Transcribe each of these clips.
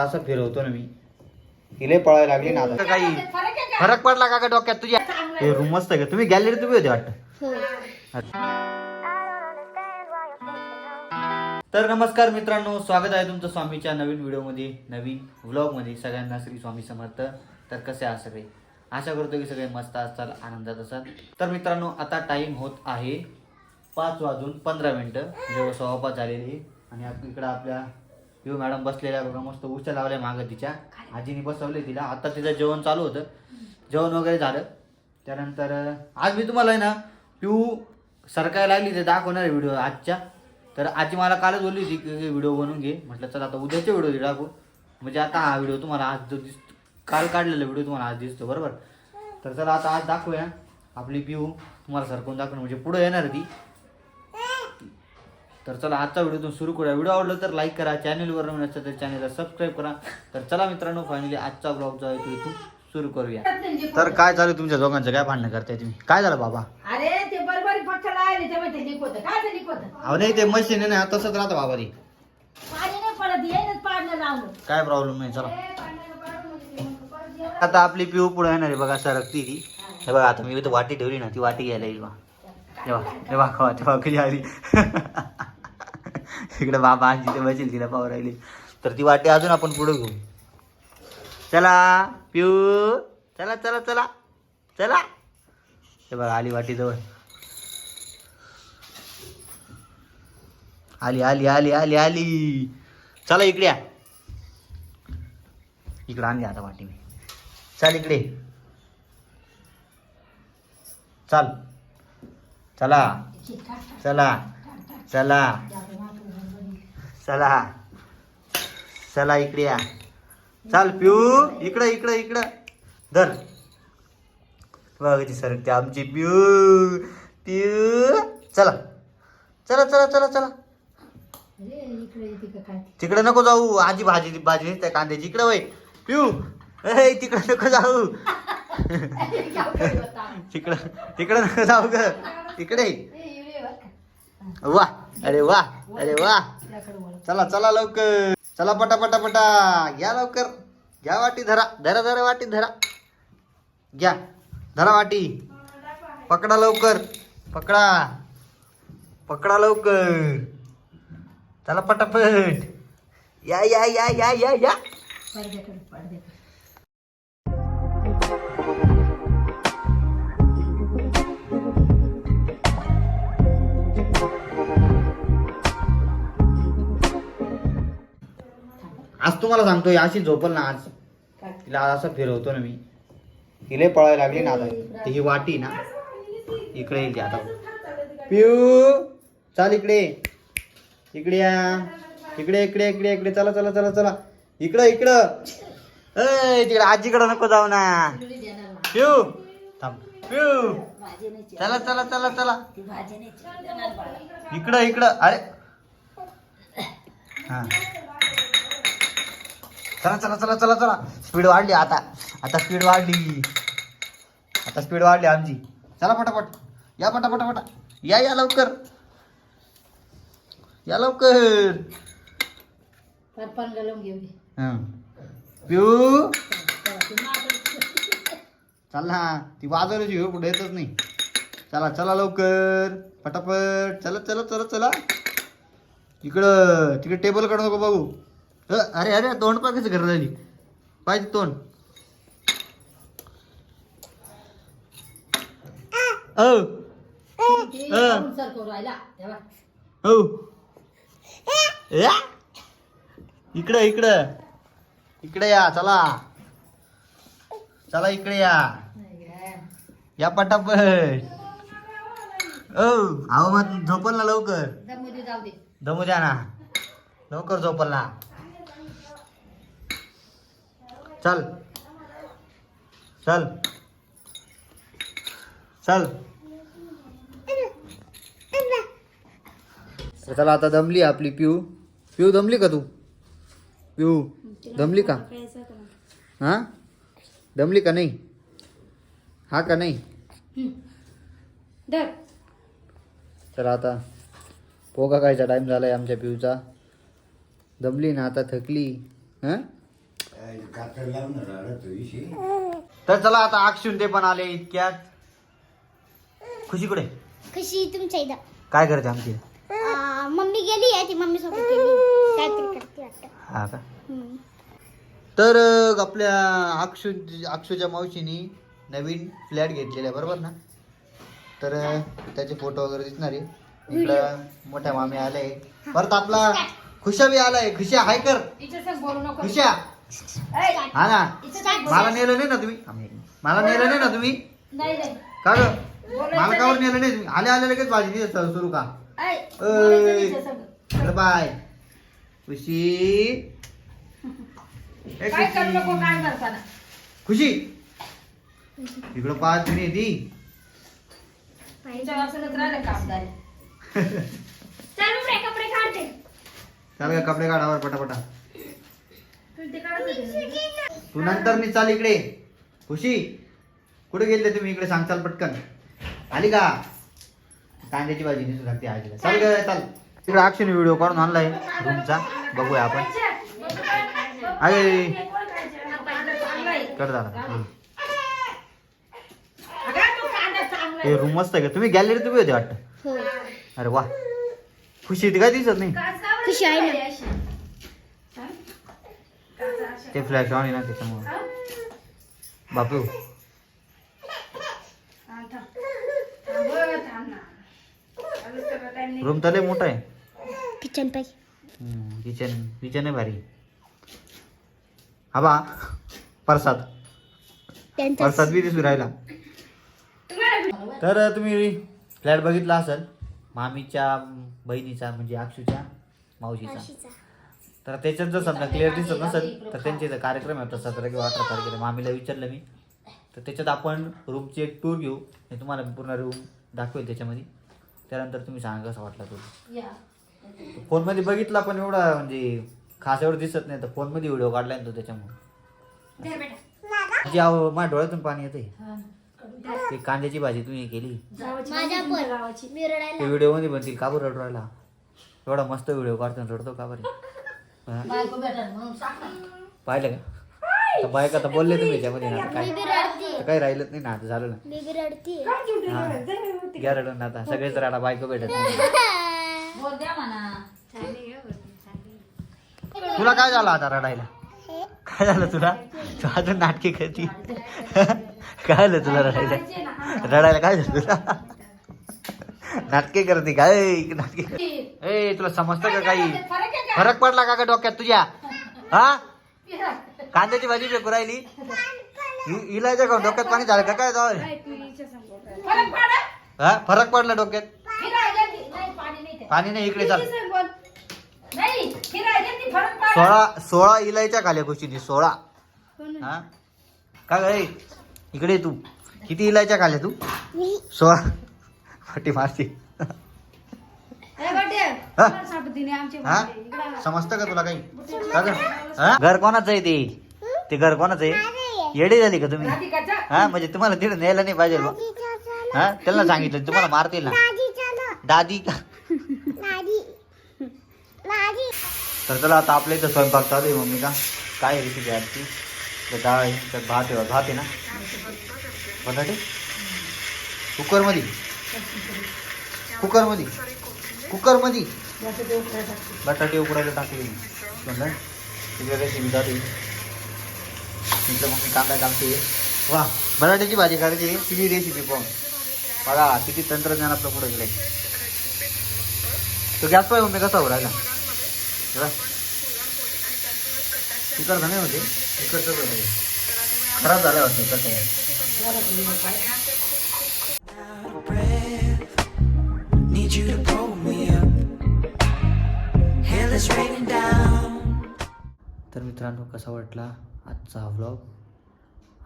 असं फिरवतो ना मी. तिला पळायला लागली ना आता. काही फरक पडला का का डोक्यात तुझ्या? हे रूम मस्त आहे का? तुम्ही गॅलरी तुम्ही होते वाटतं? तर नमस्कार मित्रांनो स्वागत आहे तुमचं स्वामीच्या नवीन व्हिडिओमध्ये नवीन व्लॉगमध्ये. सगळ्यांना श्री स्वामी समर्थ. तर कसे आहात सगळे? आशा करतो की सगळे मस्त असाल आनंदात असाल. तर मित्रांनो आता टाईम होत आहे पाच वाजून पंधरा मिनटं. जेव्हा सव्वापाच झालेली. आणि इकडं आपल्या यू मॅडम बसलेल्या बघा मस्त उच्या लावल्या मागं तिच्या. आजीने बसवले तिला. आता तिचं जेवण चालू होतं. जेवण वगैरे झालं. त्यानंतर आज मी तुम्हाला आहे ना पिऊ सरकायला लागली ते दाखवणार व्हिडिओ आजच्या. तर आजी मला कालच बोलली होती की व्हिडिओ बनवून घे. म्हटलं चला आता उद्याचे व्हिडिओ टाकू म्हणजे आता हा व्हिडिओ तुम्हाला आज जो दिसतो काल काढलेला व्हिडिओ तुम्हाला आज दिसतो बरोबर? तर चला आता आज दाखवूया. आपली पिऊ तुम्हाला सरकून दाखवणं म्हणजे पुढे येणार ती. तर चला आजचा व्हिडिओ सुरू करूया. व्हिडिओ आवडला तर लाईक करा. चॅनलवर नवीन असेल तर चॅनलला सबस्क्राईब करा. तर चला मित्रांनो फायनली आजचा ब्लॉग जो आहे तो इथून सुरू करूया. तर काय चालू तुमच्या दोघांचं? काय भांडणं करताय तुम्ही? काय झालं बाबा? अरे ते बरोबर पक्षाला आले तेव्हा ते लिक होतं. काय ते लिक होतं? अहो नाही ते मशीन आहे ना तसंच राहतं बाबा पाणी नाही पडत लावलं. काय प्रॉब्लेम नाही चला. आता आपली पिऊ पुढे येणार आहे बघा सरकती ती. हे बघा आता मी इथं वाटी ठेवली ना ती वाटी घ्यायला येईल बा. तेव्हा तेव्हा तेव्हा कधी आली. तिकडे बाबा आजी ते बसेल तिला पावर राहिली. तर ती वाटी अजून आपण पुढे घेऊ. चला पिऊ चला चला चला. चला. हे बघा आली वाटी जवळ. आली आली आली आली आली. चला इकडे या. इकडे आणली आता वाटी मी. चल इकडे. चल. चला. चला. चला. चला. चला इकडे या. चल पिऊ इकडं इकडं इकडं. धर. बघ ती सरकते आमची पिऊ पिऊ चला. चला चला चला चला? तिकडे नको जाऊ. आजी भाजी भाजी नाही त्या कांद्याची. इकडे वय. पिऊ ए तिकडे नको जाऊ. तिकडं तिकडे नको जाऊ ग. तिकडे. वा. अरे वा. अरे वा. चला चला लवकर. चला पटा पटा पटा. घ्या लवकर. घ्या वाटी धरा. धरा धरा वाटी धरा. घ्या. धरा वाटी. पकडा लवकर. पकडा. पकडा लवकर. चला पटापट. या या या या या या. आज तुम्हाला सांगतोय अशी झोपल ना आज? तिला आज असं फिरवतो ना मी. तिला पळायला लागली ना आता. ती ही वाटी ना. इकडे येईल ती आता. पिऊ चाल इकडे. इकडे या. इकडे इकडे इकडे इकडे. चला चला चला चला. इकडं इकडं. ए तिकडे आजीकडे नको जाऊ ना. पिऊ थांब. पिऊ. चला चला चला चला. इकडं इकडं. अरे. हा. चला चला चला चला चला. स्पीड वाढली आता. आता स्पीड वाढली. आता स्पीड वाढली आमची. चला पटापट. या पटा पटा पटा या या लवकर. या लवकर. हं. पिऊ. मागं- चल ना. ती वाजवण्याची वेळ पुढे येतच नाही. चला चला लवकर. पटापट. चला चला चला चला. इकडं. तिकडे टेबल नको बघू. अरे अरे तोंड पाकायचं घर झाली पाहिजे तोंड. औ. औ. या. इकडं इकडं. इकडे या चला. चला इकडे या. या पटापट. ओ अहो मग झोपल ना लवकर. दमू द्या ना. लवकर झोपल ना. चल. चल. चल. तर चला आता दमली आपली पिऊ. पिऊ दमली का तू? पिऊ दमली का? हा? दमली का नाही? हा का नाही? तर आता पोगा खायचा टाइम झालाय आमच्या पिऊचा. दमली ना आता थकली. हां? कातर लावून राहिला तो विषय तर चला आता अक्षुन ते पण आले इतक्यात. खुशी कुठे? कशी तुमच्या इथं. काय करते आमची? आ, मम्मी गेली आहे ती मम्मी सोबत गेली. काहीतरी करते वाटतं हा का? हम्म. तर अं, आपल्या अक्षु अक्षुच्या मावशीनी नवीन फ्लॅट घेतलेला आहे बरोबर ना? तर अं, त्याचे फोटो वगैरे दिसणार आहे. इकडं मोठ्या मामी आले परत आपला खुशा बी आलाय खुशा हाय कर. खुशा हा ना? मला नेलं नाही ना तुम्ही? मला नेलं नाही ना तुम्ही? नाही नाही. का ग? मला कावर. नेलं नाही तुम्ही? आले आले लगेच भाजी नाही सुरू का? बाय. खुशी. ए, काय करू खुशी. इकडं पाच नाही ती चाल का कपडे काढावर पटापटा. तू नंतर मी चाल इकडे. खुशी कुठे गेले तुम्ही इकडे? सांगचाल पटकन. आली का? कांद्याची भाजी दिसू लागते आजीला. चाल ग चाल. तिकडे अक्षर व्हिडिओ काढून आणलाय. रूमचा बघूया आपण. अरे हं. रूम मस्त आहे का? तुम्ही गॅलरीत उभी होते वाटतं? हो. अरे वा. खुशी काय दिसत नाही? खुशी आहे ना? ते फ्लॅश ऑन आहे ना त्याच्यामुळे. बापू. रूम तर लय मोठा आहे. किचन पाहिजे किचन किचन आहे भारी. हा बा प्रसाद. त्यांचा प्रसाद बी दिसू राहिला. तर तुम्ही फ्लॅट बघितला असेल मामीच्या बहिणीचा म्हणजे अक्षूच्या मावशीचा. तर त्याच्यात जर समजा क्लिअर दिसत नसेल तर त्यांचे इथं कार्यक्रम आहे आता सतरा किंवा अठरा तारखेला. मामीला विचारलं मी. तर त्याच्यात आपण रूमची एक टूर घेऊ. मी तुम्हाला पूर्ण रूम दाखवेल त्याच्यामध्ये. त्यानंतर तुम्ही सांगा कसा वाटला तो या. फोनमध्ये बघितला पण एवढा म्हणजे खास एवढं दिसत नाही तर फोनमध्ये व्हिडिओ काढलाय ना तो त्याच्यामुळे. म्हणजे अहो, माझ्या डोळ्यातून पाणी येते हा. ते कांद्याची भाजी तुम्ही केली. ते व्हिडिओमध्ये म्हणतील का बरं रडू राहिला एवढा मस्त व्हिडिओ काढतो आणि रडतो का बरे? बायको भेटल म्हणून सांग ना. पाहिलं का? आता बायका तर बोलले तुम्ही याच्यामध्ये ना आता काय? आता काही राहिलंच नाही ना आता झालं ना. मी बी. घ्या रडून ना आता सगळेच राडा बायको भेटत नाही. बोल द्या म्हणा. तुला काय झालं आता रडायला? काय झालं तुला? तू अजून नाटके करती. काय झालं तुला रडायला? रडायला काय झालं तुला? नाटके करते काय? नाटके ए तुला समजतं का काही? फरक का? पडला का ग डोक्यात तुझ्या? हा? कांद्याची भाजी फेकू राहिली? इलायच्या का डोक्यात पाणी झालं का काय हा? फरक पडला डोक्यात? पाणी नाही इकडे चाल. सोळा सोळा इलायच्या खाल्या गोष्टी सोळा. हा? का ग? इकडे तू. किती इलायच्या खाल्या तू? सोळा. फटी मारती. हा? हा? समजतं का तुला काही? का ग? हा? घर कोणाचं आहे ते? ते घर कोणाचं आहे? येडी झाली का तुम्ही? हा? म्हणजे तुम्हाला तिथे न्यायला नाही पाहिजे बा. हा? त्यांना सांगितलं तुम्हाला मारतील ना. दादी का? तर चला आता आपल्या इथं स्वयंपाक चालू आहे मम्मी का? काय आहे रेसिपी आजची? तर डाळ आहे तर भात आहे भात आहे ना? बटाटे? कुकरमध्ये? कुकरमध्ये? कुकरमध्ये. बटाटे उकडायला टाकले. तिकडे रेसिपी आहे इथं मग मी कांदा टाकते वा बटाट्याची भाजी करायची. तिची रेसिपी पाहून बघा किती तंत्रज्ञान आपलं पुढे गेलंय. तो गॅस पाहिजे मम्मी कसा बघा तिकडचं नाही होते. होते. खराब झालं वाटतं इकडचं. तर मित्रांनो कसा वाटला आजचा व्लॉग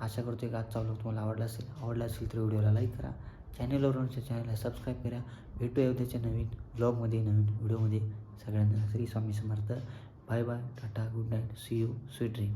आशा करतो की आजचा व्लॉग तुम्हाला आवडला असेल. आवडला असेल तर व्हिडिओला लाईक करा. चॅनलवर आमच्या चॅनलला सबस्क्राईब करा. भेटूया उद्याच्या नवीन ब्लॉगमध्ये नवीन व्हिडिओमध्ये सगळ्यांना Shri Swami Samarth. Bye bye tata good night see you sweet dream